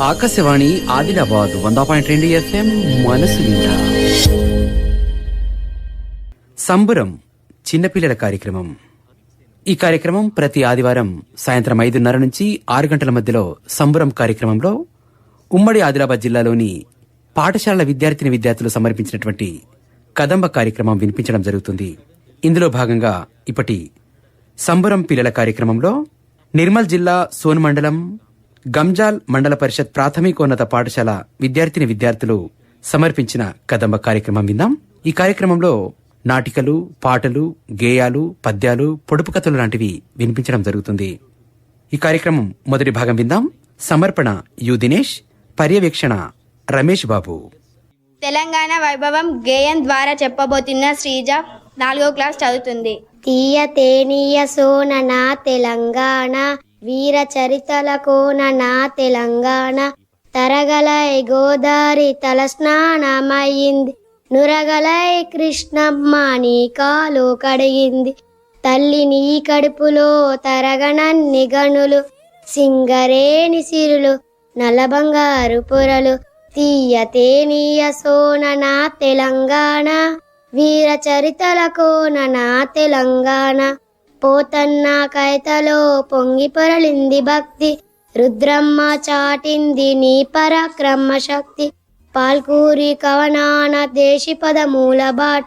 ఆకాశవాణి ఆదిలాబాద్ వంద పాయింట్ రెండు ఎఫ్ఎం మనసు సంబురం చిన్నపిల్లల కార్యక్రమం. ఈ కార్యక్రమం ప్రతి ఆదివారం సాయంత్రం ఐదున్నర నుంచి ఆరు గంటల మధ్యలో సంబురం కార్యక్రమంలో ఉమ్మడి ఆదిలాబాద్ జిల్లాలోని పాఠశాలల విద్యార్థిని విద్యార్థులు సమర్పించినటువంటి కదంబ కార్యక్రమం వినిపించడం జరుగుతుంది. ఇందులో భాగంగా ఇప్పటి సంబురం పిల్లల కార్యక్రమంలో నిర్మల్ జిల్లా సోన్ మండలం గంజాల్ మండల పరిషత్ ప్రాథమికోన్నత పాఠశాల విద్యార్థిని విద్యార్థులు సమర్పించిన కదంబ కార్యక్రమం విందాం. ఈ కార్యక్రమంలో నాటికలు పాటలు గేయాలు పద్యాలు పొడుపు కథలు లాంటివి వినిపించడం జరుగుతుంది. ఈ కార్యక్రమం మొదటి భాగం విందాం. సమర్పణ యు దినేష్ పర్యవేక్షణ రమేష్ బాబు. తెలంగాణ వైభవం గేయం ద్వారా చెప్పబోతున్న శ్రీజ నాలుగో క్లాస్ చదువుతుంది. తీయ తేనీయ సోన నా తెలంగాణ వీర చరితల కోన నా తెలంగాణ తరగలై గోదారి తల స్నానమయ్యింది నురగలై కృష్ణమ్మ నీ కాలు కడిగింది. తల్లి నీ కడుపులో తరగనన్ని గనులు సింగరేణి సిరులు నలబంగారు పొరలు తీయ సోన నా తెలంగాణ వీర చరితల కోన నా తెలంగాణ. పోతన్న కైతలో పొంగి పొరలింది భక్తి. రుద్రమ్మ చాటింది నీ పరాక్రమ శక్తి. పాల్కూరి కవనాన దేశి పదమూల బాట.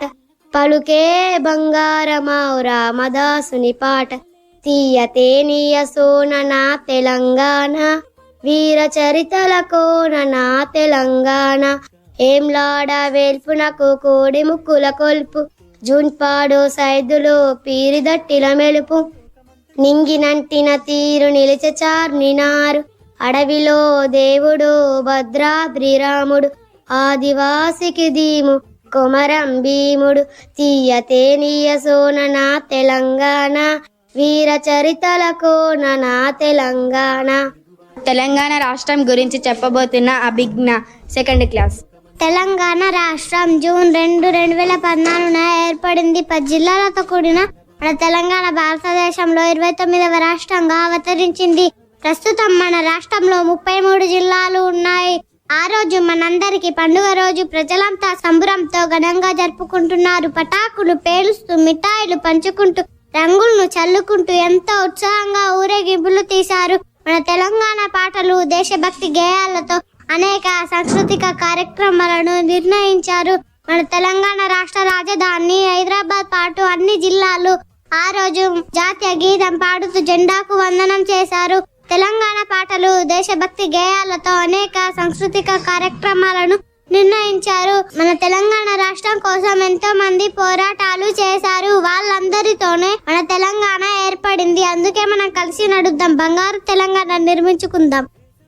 పలుకే బంగారమావు రామదాసుని పాట. తీయ తేనీయ సోన నా తెలంగాణ. వీర చరితల కోన నా తెలంగాణ. ఏంలాడ వేల్పునకు కోడి ముక్కుల కొల్పు. జూన్పాడు సైదులు పీరిదట్టిల మెలుపు. నింగినంటిన తీరు నిలిచ నినారు అడవిలో దేవుడు భద్రాద్రి రాముడు ఆదివాసికి దీము కొమరం భీముడు. తీయ తేనీయ సోన నా తెలంగాణ. వీర చరితల కోన నా తెలంగాణ. తెలంగాణ రాష్ట్రం గురించి చెప్పబోతున్న అభిజ్ఞ సెకండ్ క్లాస్. తెలంగాణ రాష్ట్రం జూన్ రెండు రెండు వేల పద్నాలుగున ఏర్పడింది. పది జిల్లాలతో కూడిన మన తెలంగాణ భారతదేశంలో ఇరవై తొమ్మిదవ రాష్ట్రంగా అవతరించింది. ప్రస్తుతం మన రాష్ట్రంలో ముప్పై మూడు జిల్లాలు ఉన్నాయి. ఆ రోజు మనందరికీ పండుగ రోజు ప్రజలంతా సంబరంతో ఘనంగా జరుపుకుంటున్నారు. పటాకులు పేలుస్తూ మిఠాయిలు పంచుకుంటూ రంగులను చల్లుకుంటూ ఎంతో ఉత్సాహంగా ఊరేగింపులు తీశారు. మన తెలంగాణ పాటలు దేశభక్తి గేయాలతో అనేక సాంస్కృతిక కార్యక్రమాలను నిర్ణయించారు. మన తెలంగాణ రాష్ట్ర రాజధాని హైదరాబాద్ పాటు అన్ని జిల్లాలు ఆ రోజు జాతీయ గీతం పాడుతూ జెండాకు వందనం చేశారు. తెలంగాణ పాటలు దేశభక్తి గేయాలతో అనేక సాంస్కృతిక కార్యక్రమాలను నిర్ణయించారు. మన తెలంగాణ రాష్ట్రం కోసం ఎంతో మంది పోరాటాలు చేశారు. వాళ్ళందరితోనే మన తెలంగాణ ఏర్పడింది. అందుకే మనం కలిసి నడుద్దాం. బంగారు తెలంగాణ నిర్మించుకుందాం.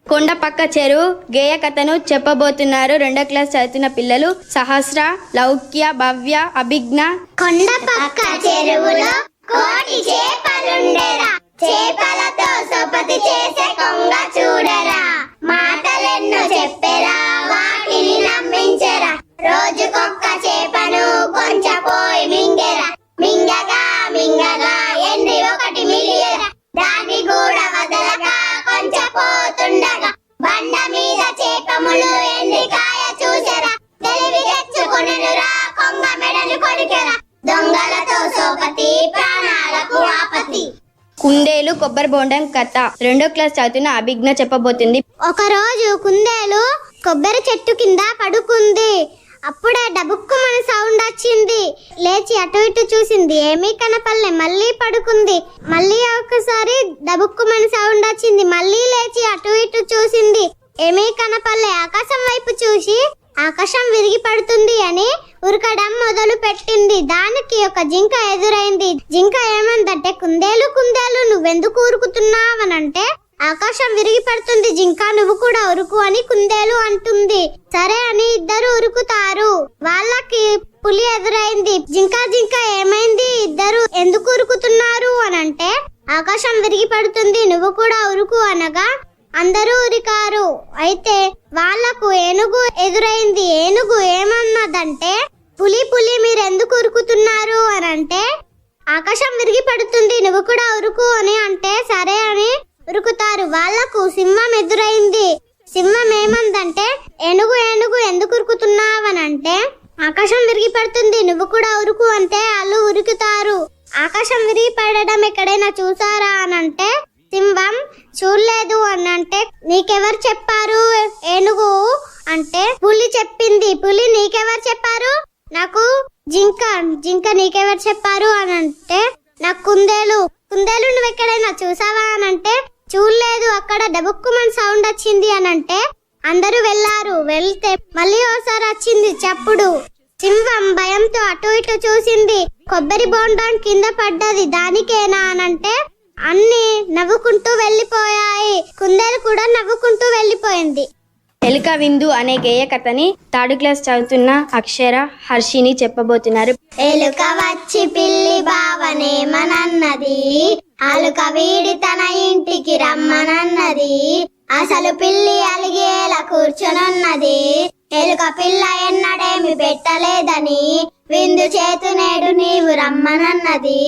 కొండ పక్క చెరువు గేయ కథను చెప్పబోతున్నారు. రెండో క్లాస్ చదువుతున్న పిల్లలు సహస్ర లౌక్య భవ్య అభిజ్ఞ. కొండ పక్క చెరువులో కోటి చేపలుండెరా. చేపలతో సొపతి చేసే కొంగ చూడరా. మాటలెన్నో చెప్పెరా వాటిని నమ్మించెరా. రోజుకొక్క చేపను మింగెరా. మింగగా మింగగా ఎన్ని ఒకటి మిలియరా. దాన్ని కూడా పోతుండగా బండ మీద చేపములు ఎండికాయ చూసెరా తెలివి తెచ్చుకునెనురా కొంగ మెడలు కొరికెరా దొంగలతో సోపతి ప్రాణాలకు ఆపతి. కుందేలు కొబ్బరి బోండం కథ. రెండో క్లాస్ చదువుతున్న అభిజ్ఞ చెప్పబోతుంది. ఒక రోజు కుందేలు కొబ్బరి చెట్టు కింద పడుకుంది. అప్పుడే డబుక్కుమని సౌండ్ వచ్చింది లేచి అటు ఇటు చూసింది. ఏమీ కనపల్లే మళ్ళీ పడుకుంది. మళ్ళీ ఒకసారి డబుక్కుమని సౌండ్ వచ్చింది మళ్ళీ లేచి అటు ఇటు చూసింది. ఏమీ కనపల్లే ఆకాశం వైపు చూసి ఆకాశం విరిగి పడుతుంది అని ఉరకడం మొదలు పెట్టింది. దానికి ఒక జింక ఎదురైంది. జింక ఏమందంటే కుందేలు కుందేలు నువ్వెందుకు ఉరుకుతున్నావనంటే ఆకాశం విరిగి పడుతుంది. జింక నువ్వు కూడా ఉరుకు అని కుందేలు అంటుంది. సరే అని ఇద్దరు ఉరుకుతారు. వాళ్ళకి పులి ఎదురైంది. జింక జింక ఏమైంది? ఇద్దరు ఎందుకు ఉరుకుతున్నారు అనంటే ఆకాశం విరిగి పడుతుంది నువ్వు కూడా ఉరుకు అనగా అందరూ ఉరికారు. అయితే వాళ్ళకు ఏనుగు ఎదురైంది. ఏనుగు ఏమన్నదంటే పులి పులి మీరు ఎందుకు ఉరుకుతున్నారు అని అంటే ఆకాశం విరిగి పడుతుంది నువ్వు కూడా ఉరుకు అని అంటే సరే అని ఉరుకుతారు. వాళ్ళకు సింహం ఎదురైంది. సింహం ఏమందంటే ఏనుగు ఏనుగు ఎందుకు ఉరుకుతున్నావనంటే ఆకాశం విరిగి పడుతుంది నువ్వు కూడా ఉరుకు అంటే వాళ్ళు ఉరుకుతారు. ఆకాశం విరిగి పడడం ఎక్కడైనా చూసారా అని అంటే సింహం చూడలేదు అని అంటే నీకెవరు చెప్పారు? ఏనుగు అంటే పులి చెప్పింది. పులి నీకెవరు చెప్పారు? నాకు జింక. జింక నీకెవరు చెప్పారు అని అంటే నాకు కుందేలు. కుందేలు నువ్వు ఎక్కడైనా చూసావా అని అంటే చూడలేదు. అక్కడ డబుక్కుమని సౌండ్ వచ్చింది అని అంటే అందరూ వెళ్ళారు. వెళ్తే మళ్ళీ ఓసారి వచ్చింది చప్పుడు. సింహం భయంతో అటు ఇటు చూసింది. కొబ్బరి బోండాన్ కింద పడ్డది. దానికేనా అనంటే అన్ని నవ్వుకుంటూ వెళ్ళిపోయాయి. కుందేలు కూడా నవ్వుకుంటూ వెళ్ళిపోయింది. ఎలుక విందు అనే గేయ కథని థర్డ్ క్లాస్ చదువుతున్న అక్షర హర్షిని చెప్పబోతున్నారు. ఎలుక వచ్చి పిల్లి బావనేమనన్నది అలుక వీడి తన ఇంటికి రమ్మనన్నది. అసలు పిల్లి అలిగేలా కూర్చొనున్నది. ఎలుక పిల్ల ఎన్నడేమి పెట్టలేదని విందు చేతు నేడు నీవు రమ్మనన్నది.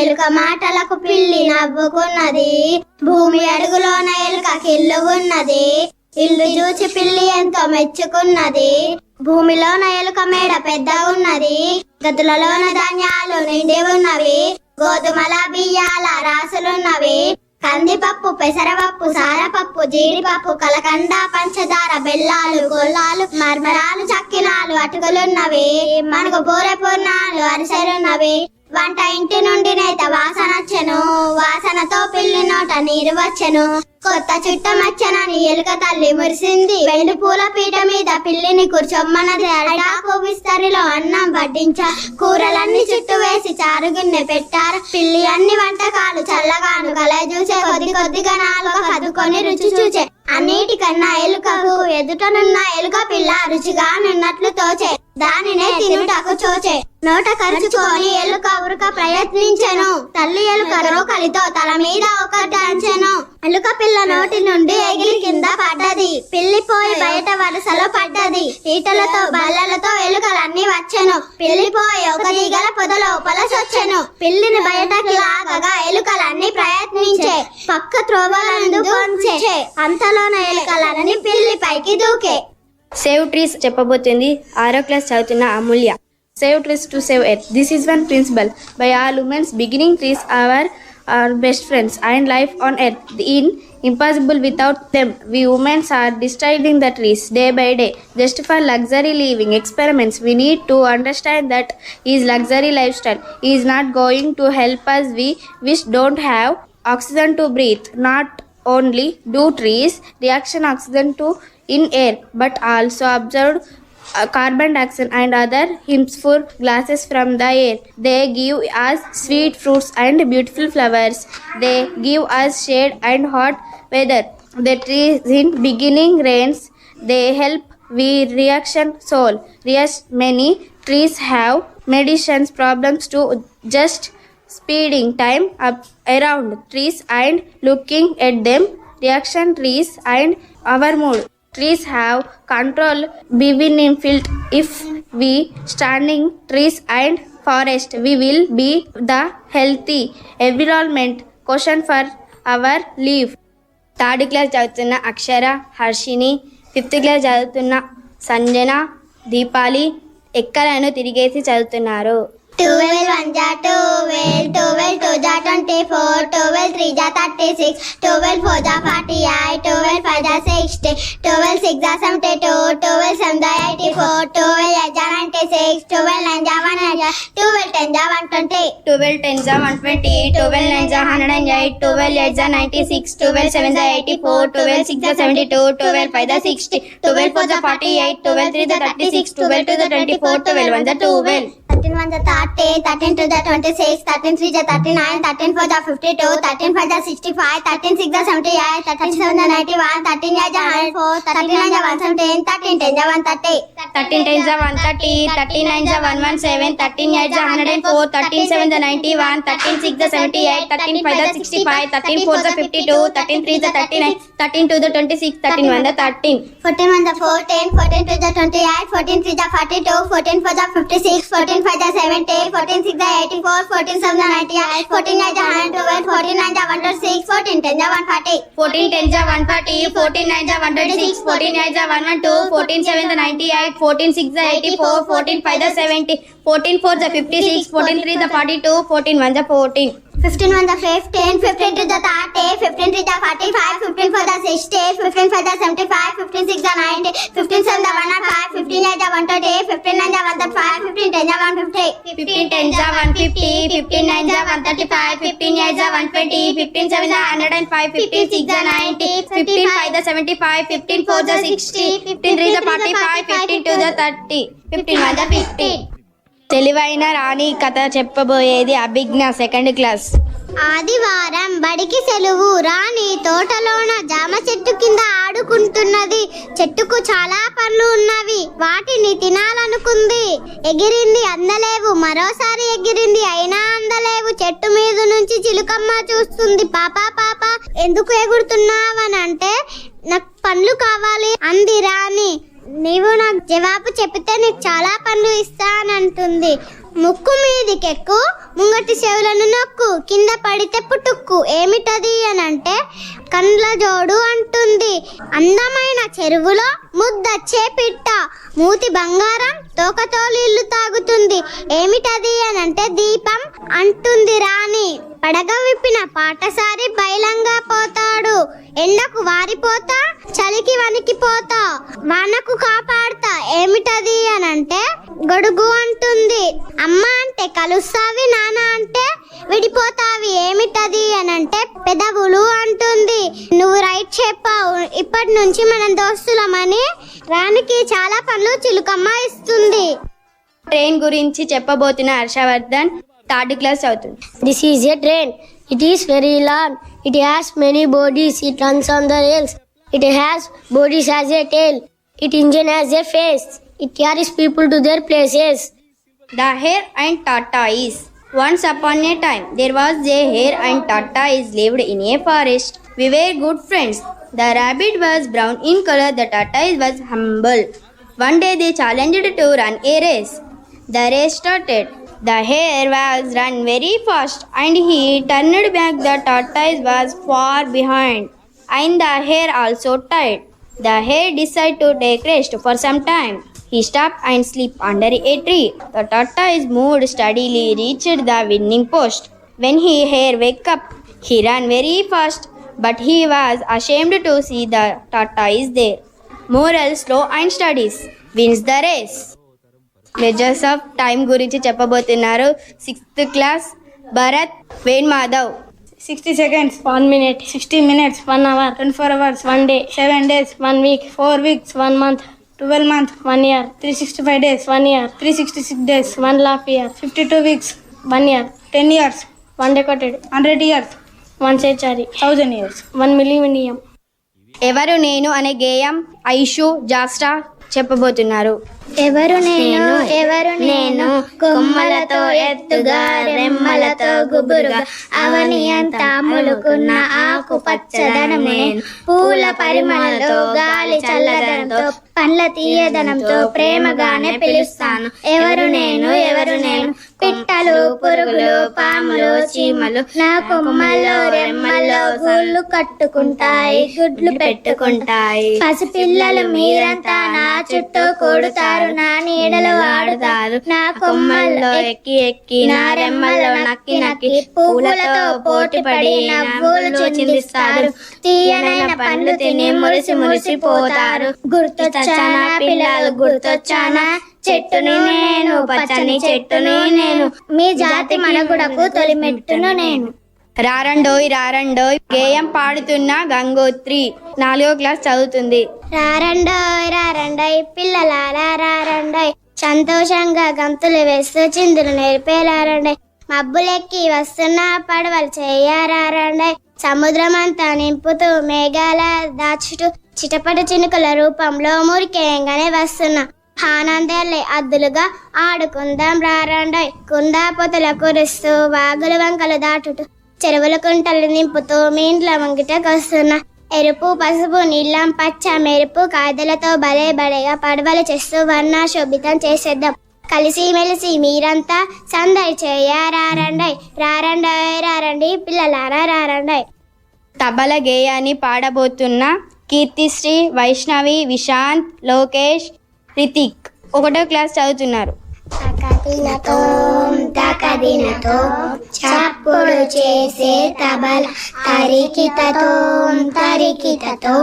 ఎలుక మాటలకు పిల్లి నవ్వుకున్నది. భూమి అడుగులోన ఎలుక కిల్లుగున్నది. ఇల్లు చూచి పిల్లి ఎంతో మెచ్చుకున్నది. భూమిలోన ఎలుక మేడ పెద్ద ఉన్నది గదులలోన ధాన్యాలు నిండి ఉన్నవి గోధుమల బియ్యాల రాసులున్నవి. కందిపప్పు పెసరపప్పు సారపప్పు జీడిపప్పు కలకండ పంచదార బెల్లాలు గొల్లాలు మర్మరాలు చక్కినాలు అటుకులున్నవి మనకు పూర పూర్ణాలు అరిసెలున్నవి. వంట ఇంటి నుండి నేత వాసన వచ్చెను. వాసనతో పిల్లి నోట నీరు వచ్చెను. కొత్త చుట్టమచ్చనని ఎలుక తల్లి మురిసింది. వెండి పూల పీట మీద పిల్లిని కూర్చొమ్మన్నది అడాకు విస్తరిలో అన్నం వడ్డించా కూరలన్నీ చుట్టూ వేసి చారు గిన్నె పెట్టారు. పిల్లి అన్ని వంటకాలు చల్లగాను కలయ చూసే కొద్ది కొద్దిగా నాలుగు కదుకొని రుచి చూచే అన్నిటికన్నా ఎలుకకు ఎదుటనున్న ఎలుక పిల్ల రుచిగా నున్నట్లు తోచే దానినే తినుటకు చోచే. నోట కరుచుకొని ఎలుక ఉరక ప్రయత్నించెను. తల్లి ఎలుక రోకలితో తల మీద ఒక డాంచెను ఎలుక పిల్ల నోటి నుండి ఎగిరి కింద పడ్డది. పిల్లిపోయి బయట వరుసలో పడ్డది. ఈటలతో బల్లలతో ఎలుకలన్నీ వచ్చెను. పిల్లిపోయి ఒక దిగల పొదలో పొలసొచ్చెను. పిల్లిని బయటకి లాగగా ఎలుకలన్నీ ప్రయత్నించే. పక్క త్రోవలందు పొంచే అంతలోన ఎలుకలన్నీ పిల్లి పైకి దూకే సేవ్ ట్రీస్ చెప్పబోతుంది ఆరో క్లాస్ చదువుతున్న Amulya save trees to save earth this is one principle by all women's beginning trees our our best friends and life on earth in impossible without them we women are destroying the trees day by day just for luxury living experiments we need to understand that is luxury lifestyle is not going to help us we wish don't have oxygen to breathe not only do trees reaction oxygen to in air but also absorb uh, carbon dioxide and other harmful gases from the air. They give us sweet fruits and beautiful flowers. They give us shade and hot weather. The trees in beginning rains. They help we reaction soul. Yes, many trees have medicines problems to just speeding time up around trees and looking at them. Reaction trees and our mood. Trees have control being in field. If we standing trees and forest we will be the healthy environment. Question for our leave. Third class చదువుతున్న Akshara Harshini fifth class చదువుతున్న సంజన దీపాలి ఎక్కలను తిరిగేసి చదువుతున్నారు. Twelve one జా twelve twelve two జా twenty four twelve three జా thirty six twelve four జా forty eight twelve five జా సిక్స్టీ ట్వెల్వ్ సిక్స్ జా సెవెంటీ టూ ట్వెల్వ్ టెన్ జా వన్ ట్వంటీ ట్వెల్వ్ టెన్ జా వన్ ట్వంటీ ట్వెల్వ్ నైన్ జా hundred and eight twelve eight జా ninety six twelve seven జా eighty four twelve six జా seventy two twelve five జా sixty twelve four జా forty eight twelve three జా thirty six twelve two జా twenty four twelve one జా twelve. Thirteen one జా thirty thirteen two జా twenty six thirteen three జా thirty nine thirteen four జా fifty two thirteen five జా sixty five thirteen six జా seventy eight thirteen seven జా ninety one thirteen eight జా hundred four thirteen nine జా one seventeen thirteen ten జా one thirty. Thirteen ten జా one thirty thirteen nine జా one one seven thirteen eight జా hundred and four thirteen seven జా ninety one thirteen six జా seventy eight thirteen five జా sixty five thirteen four జా fifty two thirteen three జా thirty nine thirteen two జా twenty six thirteen one జా thirteen fourteen one జా fourteen fourteen two జా twenty eight fourteen three జా forty two fourteen four జా fifty six fourteen five జా seventy fourteen six జా eighty four fourteen seven జా ninety eight fourteen eight జా hundred twelve fourteen nine జా one twenty six fourteen ten జా one forty 14 10 ja 140, 14 9 ja 126, 14 8 ja 112, 14 7 ja 98, 14 6 ja 84, 14 5 ja 70, 14 4 the 56, 14 3 the 42, 14 1 the 14. 15 1 the 15, 15 2 the 30, 15 3 the 45, 15 4 the 60, 15 5 the 75, 15 6 the 90, 15 7 the 105, 15 8 the 120, 15 9 the 105 15 10 the 150, 15 10 the 150, 15 9 the 135, 15 8 the 120, 15 7 the 105, 15 6 the 90, 15 5 the 75, 15 4 the 60, 15 3 the 45, 15 2 the 30, 15 1 the 15. తెలివైన రాణి కథ చెప్పబోయేది అభిజ్ఞ second class ఆదివారం బడికి సెలవు. రాణి తోటలోన జామ చెట్టు కింద ఆడుకుంటున్నది. చెట్టుకు చాలా పండ్లు ఉన్నవి. వాటిని తినాలనుకుంది. ఎగిరింది అందలేవు. మరోసారి ఎగిరింది అయినా అందలేవు. చెట్టు మీద నుంచి చిలుకమ్మ చూస్తుంది. పాప పాప ఎందుకు ఎగురుతున్నావని అంటే నాకు పండ్లు కావాలి అంది రాణి. నీవు నాకు జవాబు చెబితే నీకు చాలా పనులు ఇస్తానంటుంది ముక్కు మీదికెక్కు ముంగటి చెవులను నొక్కు కింద పడితే పుట్టుక్కు. ఏమిటది అని అంటే కండ్ల జోడు అంటుంది. అందమైన చెరువులో ముద్దచ్చే పిట్ట మూతి బంగారం తోకతోలు ఇల్లు తాగుతుంది. ఏమిటది అని అంటే దీపం అంటుంది రాణి. పడగ విప్పిన పాటసారి బయలంగా పోతాడు. ఎండకు వారిపోతా చలికి వణికిపోతా. వానకు కాపాడుతా. ఏమిటది అని అంటే గొడుగు అంటుంది అమ్మ అంటే కలుస్తావి నాన్న అంటే విడిపోతావి ఏమిటది అని అంటే పెదవులు అంటుంది నువ్వు రైట్ చెప్పావు ఇప్పటి నుంచి మనం దోస్తులమని రానికి చాలా పనులు చిలుకమ్మ ఇస్తుంది ట్రైన్ గురించి చెప్పబోతున్న హర్షవర్ధన్ థర్డ్ క్లాస్ అవుతుంది This is a train. It is very long. It has many bodies. It runs on the rails. It has bodies as a tail. It engine has a face. It carries people to their places. The hare and tortoise. Once upon a time, there was a hare and tortoise lived in a forest. We were good friends. The rabbit was brown in color, the tortoise was humble. One day they challenged to run a race. The race started. The hare was run very fast and he turned back. The tortoise was far behind and the hare also tired. The hare decided to take rest for some time. He stopped and slept under a tree. The tortoise moved steadily, reached the winning post. When he hare wake up, he ran very fast, but he was ashamed to see the tortoise there. Moral slow and studies wins the race. Measures of time గురించి చెప్పబోతున్నారు sixth class Bharat Ven Madhav sixty seconds one minute sixty minutes one hour twenty four hours one day seven days one week four weeks one month week, 4 weeks, 1 month, 12 months, 1 year, 365 days, 1 year, 366 days, 1 half year, 52 weeks, 1 year, 10 years, 1 decade, 100 years, 1 century, 1000 years, 1 millennium. ఎవరు నేను అనే గేయం ఐషు జాస్టా చెప్పబోతున్నారు ఎవరు నేను ఎవరు నేను? కొమ్మలతో ఎత్తుగా రెమ్మలతో గుబురుగా అవని అంతా ములుకున్న ఆకు పచ్చదనం నేను పూల పరిమళతో గాలి చల్లదనంతో పండ్ల తీయదనంతో ప్రేమగానే పిలుస్తాను. ఎవరు నేను ఎవరు నేను? పిట్టలు పురుగులు పాములు చీమలు నా కొమ్మల్లో రెమ్మల్లో గూళ్ళు కట్టుకుంటాయి గుడ్లు పెట్టుకుంటాయి. పసిపిల్లలు మీరంతా నా చుట్టూ కూడుతారు. నా నీడలు ఆడుతారు నా కొమ్మల్లో ఎక్కి ఎక్కి నా రెమ్మల్లో నక్కి నక్కి పువ్వులతో పోటీ పడి నవ్వులు చిందిస్తారు. తీయనైన పండ్లు తిని మురిసి మురిసిపోతారు. గుర్తొచ్చానా పిల్లలు? గుర్తొచ్చానా? చెట్టుని నేను పచ్చని చెట్టుని నేను. మీ జాతి మనగుడకు తొలి మెట్టును నేను. రారండోయ్ రారండోయ్ గేయం పాడుతున్న గంగోత్రి. నాలుగో క్లాస్ చదువుతుంది. రారండోయ్ రారండోయ్ పిల్లలారా రారండోయ్. సంతోషంగా గంతులు వేస్తూ చిందులు నేర్పేలారండోయ్ మబ్బులెక్కి వస్తున్న పడవలు చెయ్యారారండోయ్ సముద్రం అంతా నింపుతూ మేఘాల దాచుతూ చిటపట చినుకుల రూపంలో మురికేయంగానే వస్తున్న ఆనందాలే అద్దులుగా ఆడుకుందాం రారండోయ్. కుందా పొతల కురుస్తూ వాగులు వంకలు దాటుతూ చెరువుల కుంటలు నింపుతూ మీ ఇంట్లో వస్తున్న ఎరుపు పసుపు నీలం పచ్చ మెరుపు కాదలతో భలే బడేగా పడవలు చేస్తూ వర్ణ శోభితం చేసేద్దాం. కలిసి మెలిసి మీరంతా సందడి చేయ రారండై రారండై రారండి పిల్లలారా రారండై. తబల గేయాన్ని పాడబోతున్న కీర్తిశ్రీ వైష్ణవి విశాంత్ లోకేష్ రితిక్ ఒకటో క్లాస్ చదువుతున్నారు. తకదినతో తకదినతో చప్పుడు చేసే తబల తరికితతో తరికితతో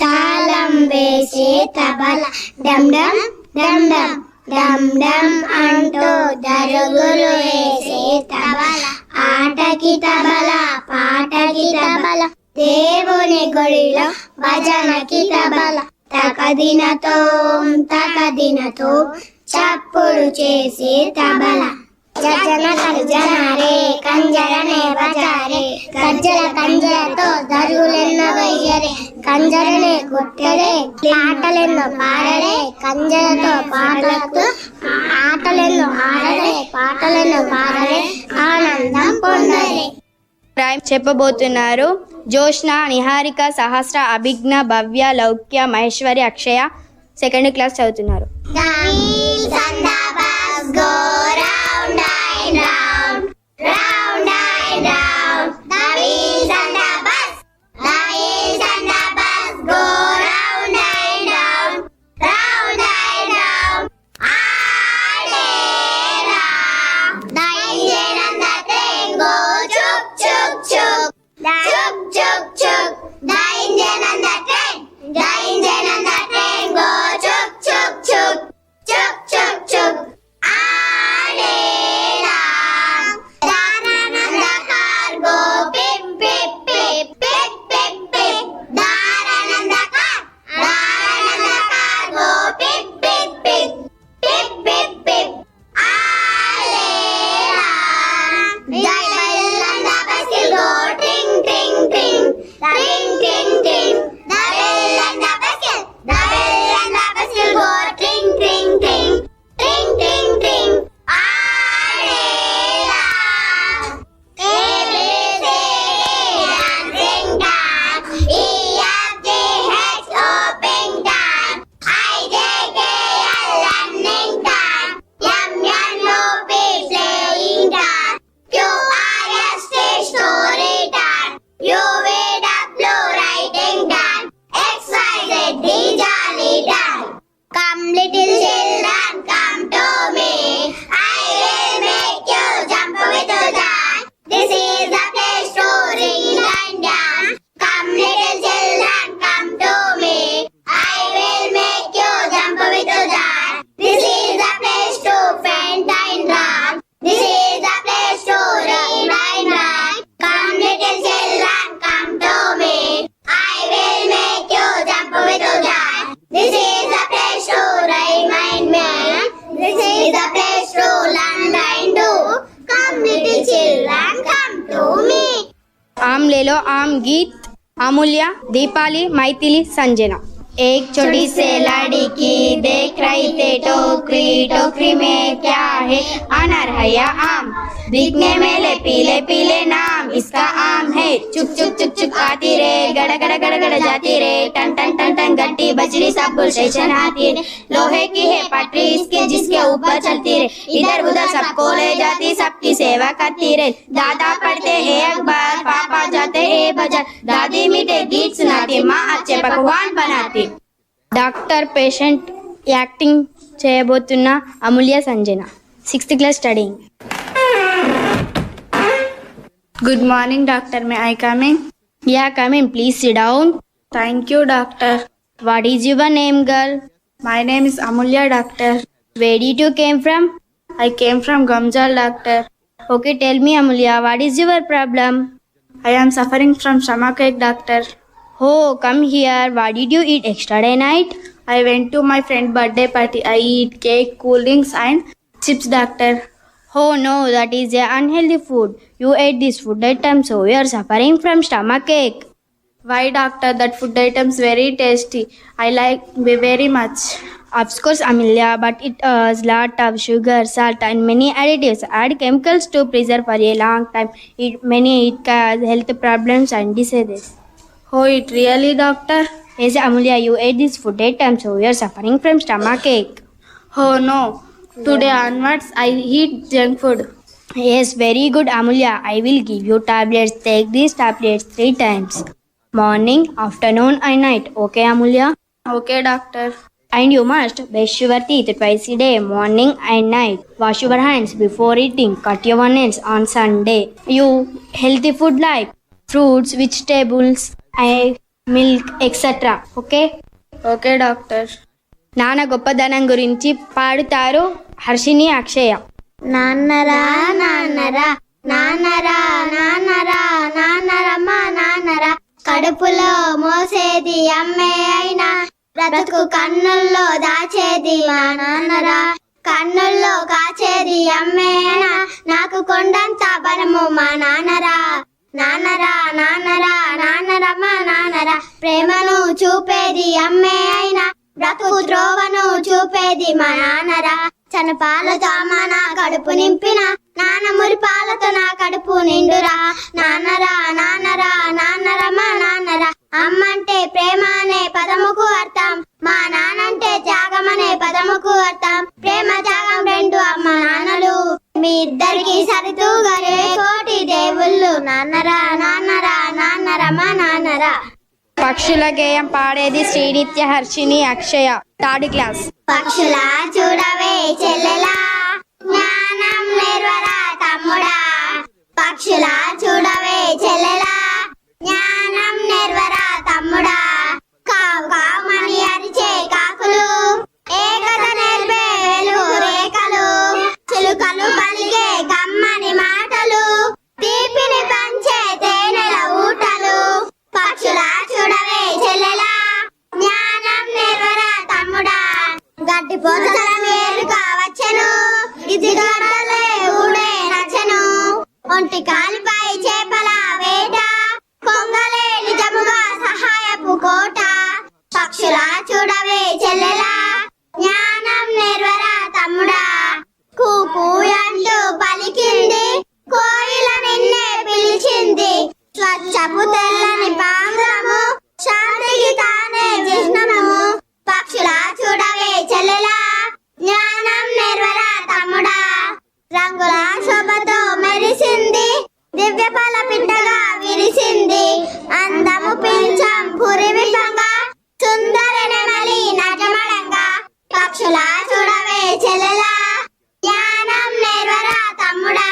తాళం వేసే తబల డమ్ డమ్ డమ్ డమ్ డమ్ డమ్ అంటూ దరుగులు వేసే తబల ఆటకి తబల పాటకి తబల దేవుని గుడిలో భజనకి తబల తకదినతో తకదినతో చప్పుడు చేసి తబల. జన కంజరే కంజరనే బజారే. గజ్జల కంజరతో దరుగులెన్నో వెయ్యరే. కంజరనే కొట్టరే ఆటలెన్నో పాడరే. కంజరతో పాటలతో ఆటలెన్నో ఆడరే పాటలెన్నో పాడరే. ఆనందం పొందరే. రాయ్ చెప్పబోతున్నారు. జోష్న నిహారిక సహస్ర అభిజ్ఞ భవ్య లౌక్య మహేశ్వరి అక్షయ సెకండ్ క్లాస్ చదువుతున్నారు. Tamil आम गीत, अमूल्या, दीपाली, मैथिली, संजना। एक छोटी से लड़की देख रही थे टोकरी टोकरी में क्या है? अनार है या आम? दिखने में ले पीले पीले नाम। इसका आम है चुप चुप चुप चुप आती रे गड़ गड़ गड़ गड़ जाती रे टन टन टन टन गट्टी बजरी सब स्टेशन आती रे लोहे की है पटरी इसकी जिसके ऊपर चलती रे इधर उधर सबको ले जाती सबकी सेवा करती रे दादा पढ़ते एक बार पापा जाते ए बाजार दादी मीठे गीत सुनाती माँ अच्छे पकवान बनाती డాక్టర్ పేషెంట్ యాక్టింగ్ చేయబోతున్న Amulya Sanjana sixth class studying Good morning, doctor. May I come in? Yeah, come in. Please sit down. Thank you, doctor. What is your name, girl? My name is Amulya, doctor. Where did you came from? I came from Gamjal, doctor. Okay, tell me, Amulya, what is your problem? I am suffering from stomachache, doctor. Oh, come here. What did you eat yesterday night? I went to my friend birthday party. I eat cake, cool drinks, and chips, doctor. Oh no, that is a unhealthy food. You ate this food item, so you are suffering from stomach ache. Why, doctor? That food item's very tasty. I like it very much. Of course, Amelia, but it has lot of sugar, salt, and many additives. Add chemicals to preserve for a long time. It many it cause health problems and diseases. Oh, it really, doctor? Yes, Amelia, you ate this food item, so you are suffering from stomach ache. Oh no, today onwards I eat junk food yes very good Amulya I will give you tablets take these tablets three times morning afternoon and night okay Amulya okay doctor and you must best your teeth twice day morning and night wash your hands before eating cut your nails on Sunday you healthy food like fruits vegetables milk etcetera okay okay doctor నాన్న గొప్పదనం గురించి పాడుతారు. హర్షిని అక్షయ. నాన్నరా నాన్నరా నాన్నరా నాన్నరా నాన్నరమ్మా నాన్నరా కడుపులో మోసేది అమ్మే అయినా బ్రతుకు కన్నుల్లో దాచేది మా నాన్నరా కన్నుల్లో కాచేది అమ్మే అయినా నాకు కొండంత బలము మా నాన్నరా. నాన్నరా నాన్నరా నాన్నరమ్మ నాన్నరా ప్రేమను చూపేది అమ్మే అయినా బ్రతుకు త్రోవను చూపేది మా నాన్నరా. తన పాలతో అమ్మ నా కడుపు నింపిన నాన్న మురి పాలతో నా కడుపు నిండురా. నాన్నరా నాన్నరా నాన్నరమ్మా నాన్నరా. అమ్మంటే ప్రేమ అనే పదముకు అర్థం మా నాన్నంటే త్యాగం అనే పదముకు అర్థం. ప్రేమ త్యాగం రెండు అమ్మ నాన్నలు. మీ ఇద్దరికి సరితూగరే కోటి దేవుళ్ళు. నాన్నరా నాన్నరా నాన్నరమ్మా నాన్నరా. పక్షుల గేయం పాడేది శ్రీనిత్య హర్షిని అక్షయ. Third class. పక్షులా చూడవే చెల్లెలా జ్ఞానం నిర్వరా తమ్ముడా. పక్షులా తెల్లని పాంగ్రము శాంతికి తానే చిహ్నము పక్షుల చూడవే చెల్లెలా. జ్ఞానం నిర్వరా తమ్ముడా. రంగుల శోభతో మెరిసింది. దివ్య ఫల పిట్టగా విరిసింది. అందము పించం పురివిపంగా. సుందరి నెమలి నటమడంగా. పక్షుల చూడవే చెల్లెలా. జ్ఞానం నిర్వరా తమ్ముడా.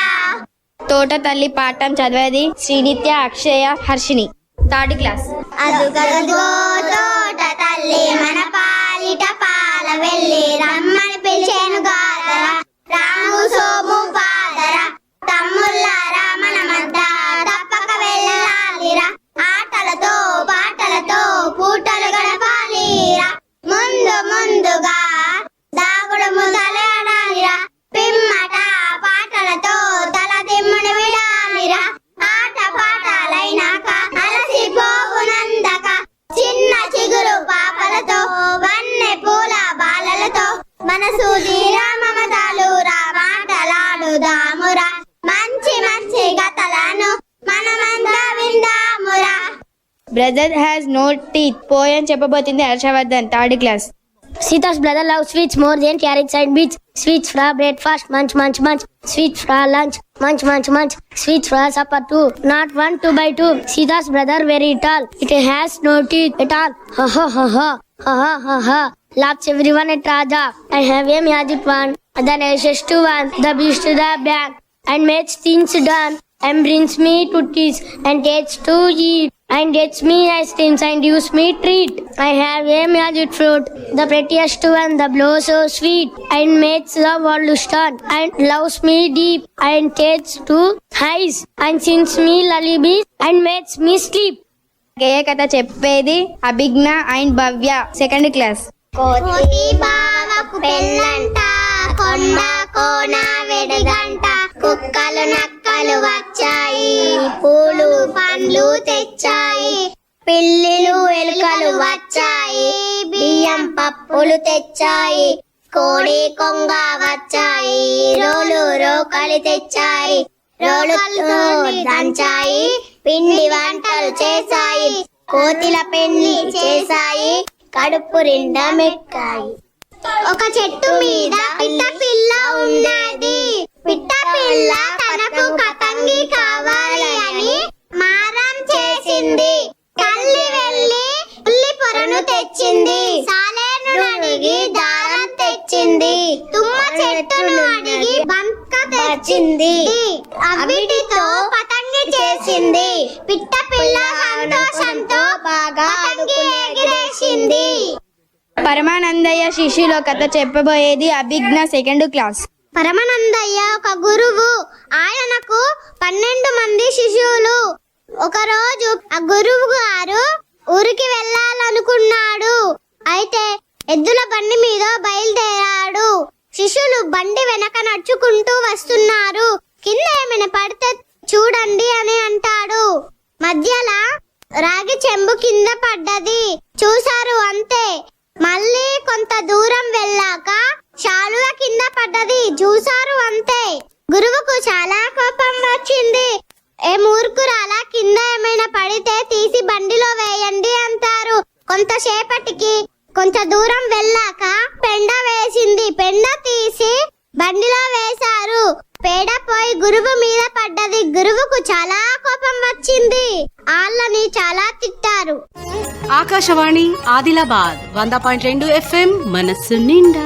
తోట తల్లి పాఠం చదివేది శ్రీనిత్య అక్షయ హర్షిని థర్డ్ క్లాస్. అదుగదుగో తోట తల్లి మన పాలిట పాల వెళ్ళి రమ్మ. Brother has no teeth poem చెప్పబోతుంది Harshavardhan third class Sita's brother loves sweets more than carrots and beets. Sweets for breakfast, munch, munch, munch. Sweets for lunch, munch, munch, munch. Sweets for supper too. Not one, two by two. Sita's brother very tall. It has no teeth at all. Ha ha ha ha. Ha ha ha ha. Laughs everyone at Raja. I have a magic wand. The nicest to one. The beast to the bank. And makes things done. And brings me to teas. And takes to eat. And gets me ice creams and gives me treat. I have a magic fruit, the prettiest one, the blow so sweet, and makes the world stand, and loves me deep, and takes to highs, and sings me lullabies, and makes me sleep. గేయ కథ చెప్పేది Abhigna and Bhavya second class కోతి బావకు పెళ్ళంట కొండ కోన వెడగంట కుక్కలు నక్కలు వచ్చాయి. పూలు పండ్లు తెచ్చాయి. పిల్లిలు ఎలుకలు వచ్చాయి. బియ్యం పప్పులు తెచ్చాయి. కోడి కొంగ వచ్చాయి. రోలు రోకలి తెచ్చాయి. రోలుతో దంచాయి. పిండి వంటలు చేశాయి. కోతిల పెళ్ళి చేశాయి. కడుపు నిండా మెక్కాయి. ఒక చెట్టు మీద పిట్ట పిల్ల ఉన్నది. పిల్ల తనకు కతంగి కావాలి అని మారం చేసింది. తల్లి వెళ్ళి ఉల్లి పొరను తెచ్చింది. సాలేను అడిగి దారం తెచ్చింది. తుమ్మ చెట్టును అడిగి బంక తెచ్చింది. అవిటితో పతంగి చేసింది. పిట్ట పిల్ల సంతోషంతో బాగా పతంగి ఎగిరేసింది. పరమానందయ్య శిష్యులో కథ చెప్పబోయేది అభిజ్ఞ సెకండ్ క్లాస్ పరమానందయ్య ఒక గురువు. ఆయనకు పన్నెండు మంది శిష్యులు. ఒకరోజు ఆ గురువు గారు ఊరికి వెళ్ళాలనుకున్నాడు. అయితే ఎద్దుల బండి మీద బయలుదేరాడు. శిష్యులు బండి వెనక నడుచుకుంటూ వస్తున్నారు. కింద ఏమైనా పడితే చూడండి అని అంటాడు. మధ్యలో రాగి చెంబు కింద పడ్డది. చూశారు అంతే. మళ్ళీ కొంత దూరం వెళ్ళాక శాలువ కింద పడ్డది. చూశారు అంతే. గురువుకు చాలా కోపం వచ్చింది. ఏ మూర్ఖురాలా కింద ఏమైనా పడితే తీసి బండిలో వేయండి అంటారు. కొంతసేపటికి కొంత దూరం వెళ్ళాక పెండ వేసింది. పెండ తీసి బండిలో వేశారు. పేడ పోయి గురువు మీద పడ్డది. గురువుకు చాలా కోపం వచ్చింది. ఆళ్ళని చాలా తిట్టారు. ఆకాశవాణి ఆదిలాబాద్ వంద పాయింట్ రెండు ఎఫ్ఎం మనస్సు నిండా.